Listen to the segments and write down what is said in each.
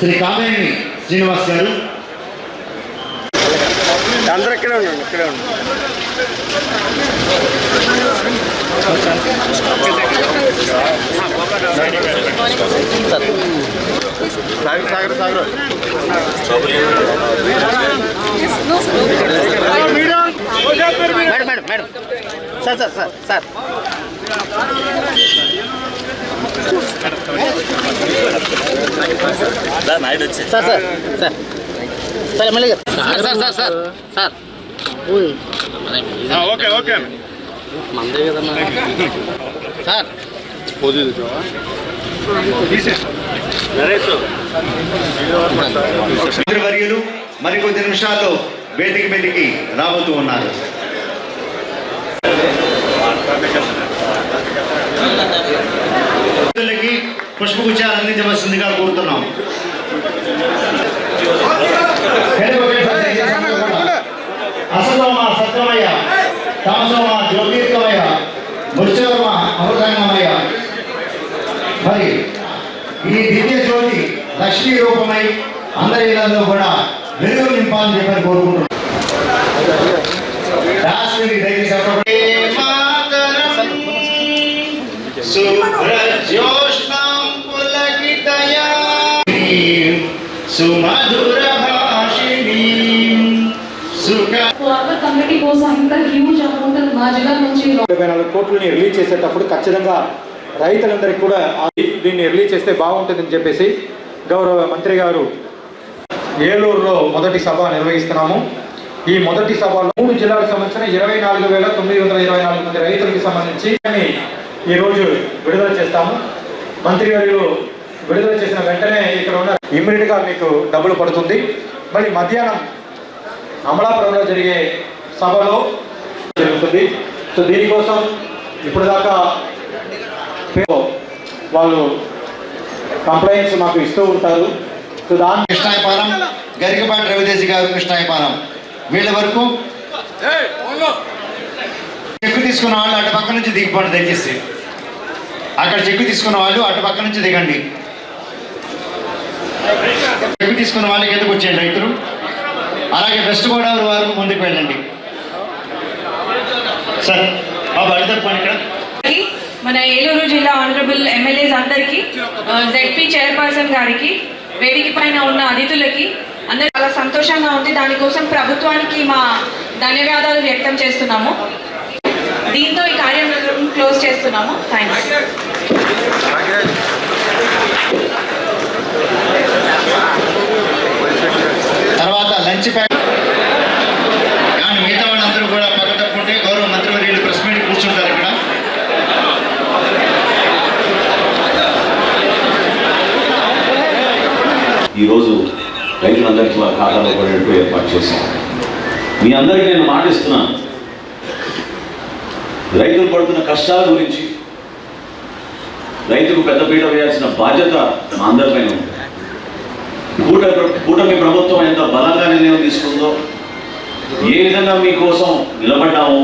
శ్రీ కామేని శ్రీనివాస్ గారు. అందరూ ఇక్కడే ఉండండి ఇక్కడే ఉండండి. Sagar Sagar madam madam madam. Sir sir sir sir. Sir sir sir sir. MLA గారు sir sir sir sir sir. Okay okay. మందే సార్. మంత్రివర్యులు మరికొద్ది నిమిషాల్లో వేదిక మీదకి రాబోతూ ఉన్నారు. పుష్పగుచ్చాలు అందించవలసిందిగా కోరుతున్నాం. అసతోమ సత్యమయ్య తమసోమ జ్యోతిర్గమయ్య మృత్యోమ అమృతంగమయ్య మరి ఈ దివ్య జ్యోతి లక్ష్మీ రూపమై అందరి ఇళ్ళలో కూడా వెలుగు నింపాలని చెప్పని కోరుకుంటున్నాం. దయచేసి సుమధుర భాషిణీ సుఖ వాటర్ కమిటీ కోసం ఇంత హ్యూజ్ అమౌంట్ మా జిల్లా నుంచి డెబ్బై నాలుగు కోట్లని రిలీజ్ చేసేటప్పుడు ఖచ్చితంగా రైతులందరికీ కూడా ఆ- దీన్ని రిలీజ్ చేస్తే బాగుంటుందని చెప్పేసి గౌరవ మంత్రి గారు ఏలూరులో మొదటి సభ నిర్వహిస్తున్నాము. ఈ మొదటి సభలో మూడు జిల్లాలకు సంబంధించిన ఇరవై నాలుగు వేల తొమ్మిది వందల ఇరవై నాలుగు మంది రైతులకు సంబంధించి ఈరోజు విడుదల చేస్తాము. మంత్రి గారు విడుదల చేసిన వెంటనే ఇక్కడ ఉన్న ఇమ్మీడియట్గా మీకు డబ్బులు పడుతుంది. మరి మధ్యాహ్నం అమలాపురంలో జరిగే సభలో జరుగుతుంది. సో దీనికోసం ఇప్పుడు దాకా వాళ్ళు కంప్లైంట్స్ మాకు ఇస్తూ ఉంటారు. సో దాన్ని కృష్ణాయపాలెం గరికపాటి రవిదేశి గారు కృష్ణాయపాలెం. వీళ్ళ వరకు చెక్కు తీసుకున్న వాళ్ళు అటు పక్క నుంచి దిగిపోండి దయచేసి. అక్కడ చెక్కు తీసుకున్న వాళ్ళు అటు పక్క నుంచి దిగండి. తీసుకున్న వాళ్ళకి ఎందుకు వచ్చేయండి రైతులు. అలాగే వెస్ట్ గోదావరి వారు ముందుకు వెళ్ళండి. సార్ బాబు అడితప్పండి ఇక్కడ. మన ఏలూరు జిల్లా ఆనరబుల్ ఎమ్మెల్యేస్ అందరికీ జెడ్పీ చైర్పర్సన్ గారికి వేదిక పైన ఉన్న అతిథులకి అందరూ చాలా సంతోషంగా ఉంది. దానికోసం ప్రభుత్వానికి మా ధన్యవాదాలు వ్యక్తం చేస్తున్నాము. దీంతో ఈ కార్యక్రమం క్లోజ్ చేస్తున్నాము. థ్యాంక్స్ మంచి కానీ మిగతా వాళ్ళందరూ కూడా పక్క తప్పుకుంటే గౌరవ మంత్రివర్యులు ప్రెస్ మీట్ కూర్చుంటారు ఇక్కడ. ఈరోజు రైతులందరికీ వాళ్ళ ఖాతాలో పడేట్టు ఏర్పాటు చేశాం మీ అందరికీ నేను మాటిస్తున్నాను. రైతులు పడుతున్న కష్టాల గురించి రైతుకు పెద్దపీట వేయాల్సిన బాధ్యత మా అందరిపైన ఉంది. కూటమి ప్రభుత్వం ఎంత బలంగా నిర్ణయం తీసుకుందో ఏ విధంగా మీకోసం నిలబడ్డామో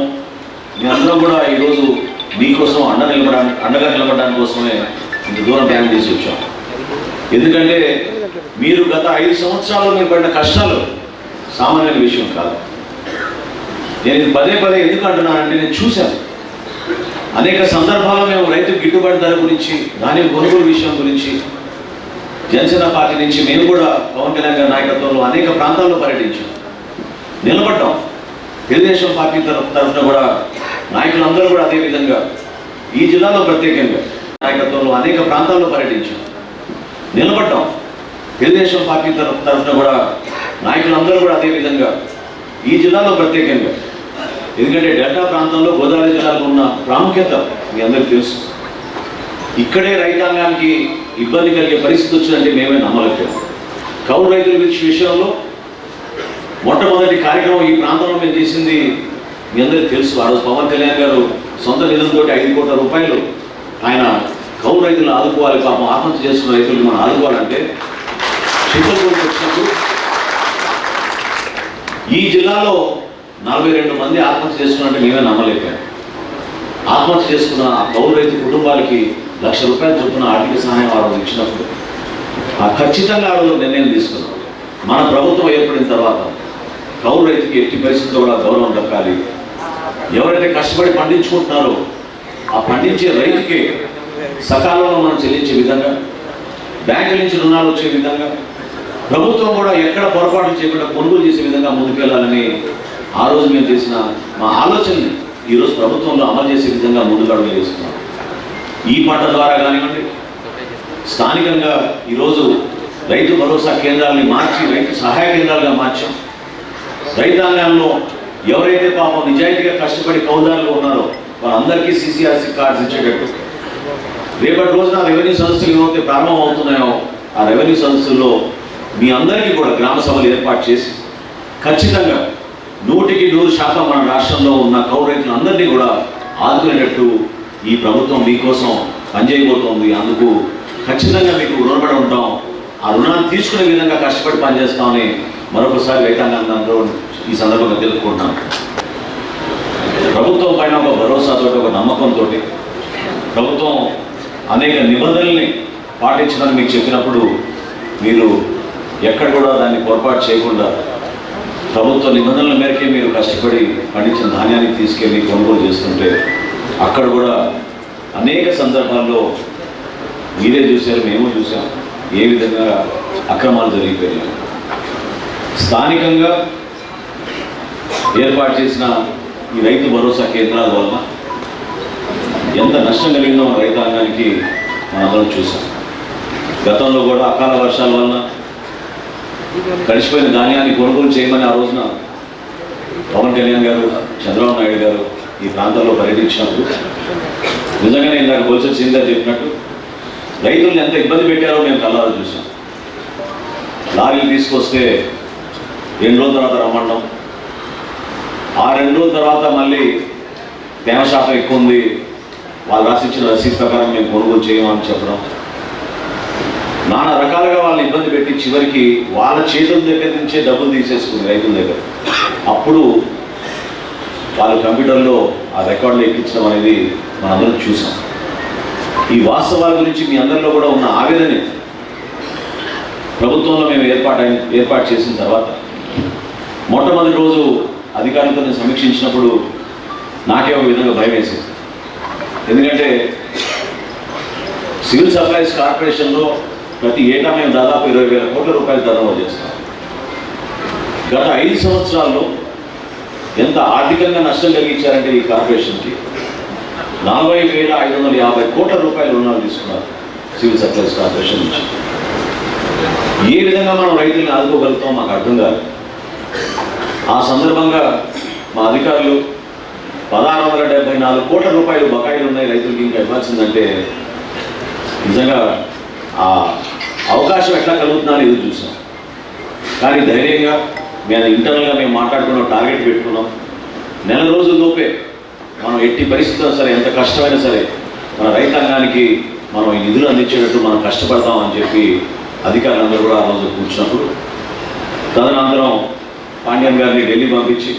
మీ అందరం కూడా ఈరోజు మీకోసం అండ నిలబడానికి అండగా నిలబడడానికి కోసమే ఇంత దూరం ప్రయాణం చేసి వచ్చాం. ఎందుకంటే మీరు గత ఐదు సంవత్సరాలు మీరు పడిన కష్టాలు సామాన్యమైన విషయం కాదు. నేను ఇది పదే పదే ఎందుకు అంటున్నానంటే నేను చూశాను. అనేక సందర్భాల్లో మేము రైతు గిట్టుబాటు ధర గురించి ధాన్యం కొనుగోలు విషయం గురించి జనసేన పార్టీ నుంచి మేము కూడా పవన్ కళ్యాణ్ గారి నాయకత్వంలో అనేక ప్రాంతాల్లో పర్యటించాం. నిలబడ్డాం. తెలుగుదేశం పార్టీ తరఫు తరఫున కూడా నాయకులందరూ కూడా అదే విధంగా ఈ జిల్లాలో ప్రత్యేకంగా నాయకత్వంలో అనేక ప్రాంతాల్లో పర్యటించాం. నిలబడ్డాం. తెలుగుదేశం పార్టీ తరఫు తరఫున కూడా నాయకులందరూ కూడా అదే విధంగా ఈ జిల్లాలో ప్రత్యేకంగా. ఎందుకంటే డెల్టా ప్రాంతంలో గోదావరి జిల్లాలో ఉన్న ప్రాముఖ్యత మీ అందరికీ తెలుసు. ఇక్కడే రైతాంగానికి ఇబ్బంది కలిగే పరిస్థితి వచ్చిందంటే మేమే నమ్మలేకపోయాం. కౌలు రైతుల విషయంలో మొట్టమొదటి కార్యక్రమం ఈ ప్రాంతంలో మేము చేసింది మీ అందరికీ తెలుసు. ఆ రోజు పవన్ కళ్యాణ్ గారు సొంత నిధులతోటి ఐదు కోట్ల రూపాయలు ఆయన కౌలు రైతులను ఆదుకోవాలి పాపం ఆత్మహత్య చేస్తున్న రైతులను మనం ఆదుకోవాలంటే చింతలపూడికి వచ్చినప్పుడు ఈ జిల్లాలో నలభై రెండు మంది ఆత్మహత్య చేసుకున్నట్టు మేమే నమ్మలేకపోయాం. ఆత్మహత్య చేసుకున్న ఆ కౌలు రైతు కుటుంబాలకి లక్ష రూపాయల చొప్పున ఆర్థిక సహాయం వారు ఇచ్చినప్పుడు ఆ ఖచ్చితంగా ఆ రోజు నిర్ణయం తీసుకున్నాం మన ప్రభుత్వం ఏర్పడిన తర్వాత కౌలు రైతుకి ఎట్టి పరిస్థితుల్లో కూడా గౌరవం దక్కాలి. ఎవరైతే కష్టపడి పండించుకుంటున్నారో ఆ పండించే రైతుకి సకాలంలో మనం చెల్లించే విధంగా బ్యాంకుల నుంచి రుణాలు వచ్చే విధంగా ప్రభుత్వం కూడా ఎక్కడ పొరపాటు చేయకుండా కొనుగోలు చేసే విధంగా ముందుకెళ్ళాలని ఆ రోజు మేము చేసిన మా ఆలోచనని ఈరోజు ప్రభుత్వంలో అమలు చేసే విధంగా ముందుకు అడుగులు వేస్తున్నాం ఈ పంట ద్వారా కానివ్వండి. స్థానికంగా ఈరోజు రైతు భరోసా కేంద్రాలని మార్చి రైతు సహాయ కేంద్రాలుగా మార్చాం. రైతాంగంలో ఎవరైతే పాపం నిజాయితీగా కష్టపడి కౌదారులు ఉన్నారో వాళ్ళందరికీ సిసిఆర్సి కార్డ్స్ ఇచ్చేటట్టు. రేపటి రోజున రెవెన్యూ సంస్థలు ఏమైతే ప్రారంభం అవుతున్నాయో ఆ రెవెన్యూ సంస్థల్లో మీ అందరికీ కూడా గ్రామ సభలు ఏర్పాటు చేసి ఖచ్చితంగా నూటికి నూరు శాతం మన రాష్ట్రంలో ఉన్న కౌ రైతులందరినీ కూడా ఆదుకునేటట్టు ఈ ప్రభుత్వం మీకోసం పనిచేయబోతోంది. అందుకు ఖచ్చితంగా మీకు రుణపడి ఉంటాం. ఆ రుణాన్ని తీసుకునే విధంగా కష్టపడి పనిచేస్తామని మరొకసారి రైతాంగాన్ని ఈ సందర్భంగా తెలుపుకుంటున్నాను ప్రభుత్వం పైన ఒక భరోసాతో ఒక నమ్మకంతో ప్రభుత్వం అనేక నిబంధనల్ని పాటించడానికి మీకు చెప్పినప్పుడు మీరు ఎక్కడ కూడా దాన్ని పొరపాటు చేయకుండా ప్రభుత్వ నిబంధనల మేరకే మీరు కష్టపడి పండించిన ధాన్యాన్ని తీసుకెళ్ళి కొనుగోలు చేస్తుంటే అక్కడ కూడా అనేక సందర్భాల్లో మీరే చూశారు మేము చూసాం ఏ విధంగా అక్రమాలు జరిగిపోయాయి స్థానికంగా ఏర్పాటు చేసిన ఈ రైతు భరోసా కేంద్రాల వలన ఎంత నష్టం కలిగిందో మన రైతాంగానికి మనందరం చూసాం గతంలో కూడా అకాల వర్షాల వలన కలిసిపోయిన ధాన్యాన్ని కొనుగోలు చేయమని ఆ రోజున పవన్ కళ్యాణ్ గారు చంద్రబాబు నాయుడు గారు ఈ ప్రాంతంలో పర్యటించినప్పుడు. నిజంగానే ఇందాక గోల్సెల్ సింగ్ గారు చెప్పినట్టు రైతులను ఎంత ఇబ్బంది పెట్టారో మేము కళ్ళారా చూసాం. లారీలు తీసుకొస్తే రెండు రోజుల తర్వాత రమ్మండం ఆ రెండు రోజుల తర్వాత మళ్ళీ తేమ శాతం ఎక్కువ ఉంది. వాళ్ళు రాసిచ్చిన రసీదు ప్రకారం మేము కొనుగోలు చేయమని చెప్పడం. నానా రకాలుగా వాళ్ళని ఇబ్బంది పెట్టి చివరికి వాళ్ళ చేతుల దగ్గర నుంచే డబ్బులు తీసేసుకుంది రైతుల దగ్గర. అప్పుడు వాళ్ళు కంప్యూటర్లో ఆ రికార్డులు ఎక్కించడం అనేది మనందరం చూసాం. ఈ వాస్తవాల గురించి మీ అందరిలో కూడా ఉన్న ఆవేదనే ప్రభుత్వంలో మేము ఏర్పాటు ఏర్పాటు చేసిన తర్వాత మొట్టమొదటి రోజు అధికారులతో నేను సమీక్షించినప్పుడు నాకే ఒక విధంగా భయం వేసింది. ఎందుకంటే సివిల్ సప్లైస్ కార్పొరేషన్లో ప్రతి ఏటా మేము దాదాపు ఇరవై వేల కోట్ల రూపాయలు టర్నోవర్ చేస్తాం. గత ఐదు సంవత్సరాల్లో ఎంత ఆర్థికంగా నష్టం కలిగించారంటే ఈ కార్పొరేషన్కి? నలభై వేల ఐదు వందల యాభై కోట్ల రూపాయలు రుణాలు తీసుకున్నారు సివిల్ సప్లైస్ కార్పొరేషన్ నుంచి. ఏ విధంగా మనం రైతుల్ని ఆదుకోగలుగుతాం మాకు అర్థం కాదు. ఆ సందర్భంగా మా అధికారులు పదహారు వందల డెబ్బై నాలుగు కోట్ల రూపాయలు బకాయిలు ఉన్నాయి రైతులకి ఇంకా ఇవ్వాల్సిందంటే నిజంగా ఆ అవకాశం ఎట్లా కలుగుతుందని ఎదురు చూసాం. కానీ ధైర్యంగా మేము ఇంటర్నల్గా మేము మాట్లాడుకున్నాం టార్గెట్ పెట్టుకున్నాం. నెల రోజుల్లోపే మనం ఎట్టి పరిస్థితుల్లో సరే ఎంత కష్టమైనా సరే మన రైతాంగానికి మనం ఈ నిధులు అందించేటట్టు మనం కష్టపడతామని చెప్పి అధికారులందరూ కూడా ఆ రోజు కూర్చున్నప్పుడు తదనంతరం పాండ్యన్ గారిని ఢిల్లీ పంపించి